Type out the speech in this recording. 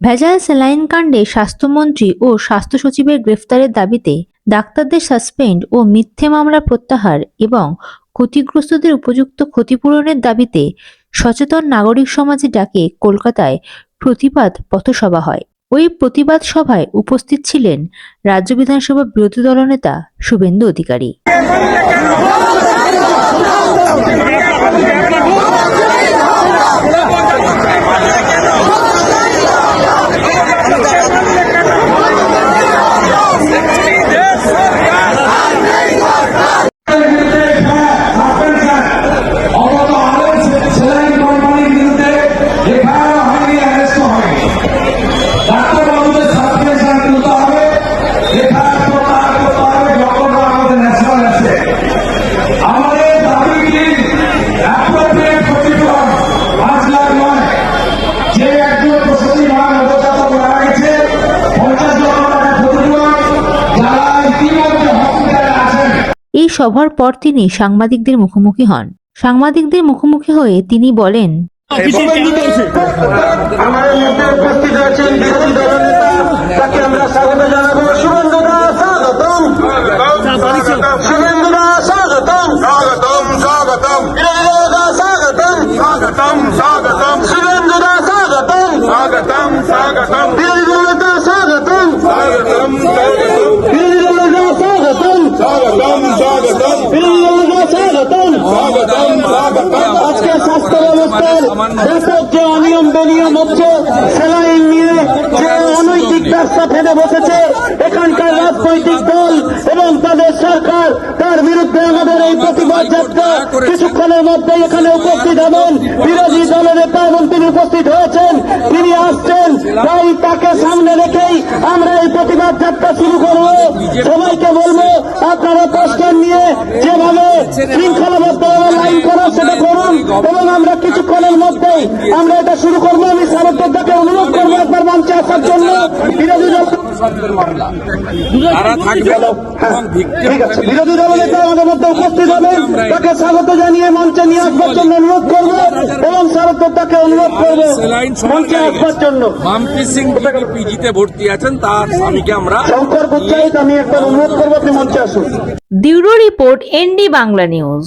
ভেজাল স্যালাইন কাণ্ডে স্বাস্থ্যমন্ত্রী ও স্বাস্থ্য সচিবের গ্রেফতারের দাবিতে ডাক্তারদের সাসপেন্ড ও মিথ্যে মামলা প্রত্যাহার এবং ক্ষতিগ্রস্তদের উপযুক্ত ক্ষতিপূরণের দাবিতে সচেতন নাগরিক সমাজে ডাকে কলকাতায় প্রতিবাদ পথসভা হয়। ওই প্রতিবাদ সভায় উপস্থিত ছিলেন রাজ্য বিধানসভা বিরোধী দলনেতা শুভেন্দু অধিকারী। সভার পর তিনি সাংবাদিকদের মুখোমুখি হন। সাংবাদিকদের মুখোমুখি হয়ে তিনি বলেন আমাদের মধ্যে উপস্থিত আছেন বিরোধী দলনেতা তাকে আমরা স্বাগত জানাব। শুভেন্দু দাস স্বাগতম। স্বাগতম। স্বাগতম স্বাগতম। ব্যাপক যে অনিয়ম বেনিয়ম হচ্ছে সেলাইন নিয়ে যে অনৈতিক ব্যবসা ফেলে বসেছে এখানকার রাজনৈতিক দল এবং তাদের সরকার তার বিরুদ্ধে আমাদের এই প্রতিবাদ যাত্রা কিছুক্ষণের মধ্যে এখানে উপস্থিত হবেন। বিরোধী দলের নেতা এবং তিনি উপস্থিত হয়েছেন তিনি আসছেন। তাই তাকে সামনে রেখেই আমরা এই প্রতিবাদ যাত্রা শুরু করব। সবাইকে বলব আপনারা পোস্টার নিয়ে যেভাবে শৃঙ্খলাবদ্ধ লাইন করা সেটা এবং আমরা কিছুক্ষণের মধ্যেই আমরা এটা শুরু করব। আমি সারদাকে অনুরোধ করব একবার মঞ্চে আসার জন্য। বিরোধী দল আছে। বিরোধী দল নেতা আমাদের মধ্যে উপস্থিত হবেন তাকে স্বাগত জানিয়ে মঞ্চে নিয়ে আসবার জন্য অনুরোধ করব এবং সারদাকে অনুরোধ করব মঞ্চে আসবার জন্য। মাম্পি সিং পিজিতে ভর্তি আছেন তার স্বামীকে আমরা শঙ্কর গুচ্ছাইত আমি একবার অনুরোধ করব আপনি মঞ্চে আসুন। Bureau report ND Bangla news.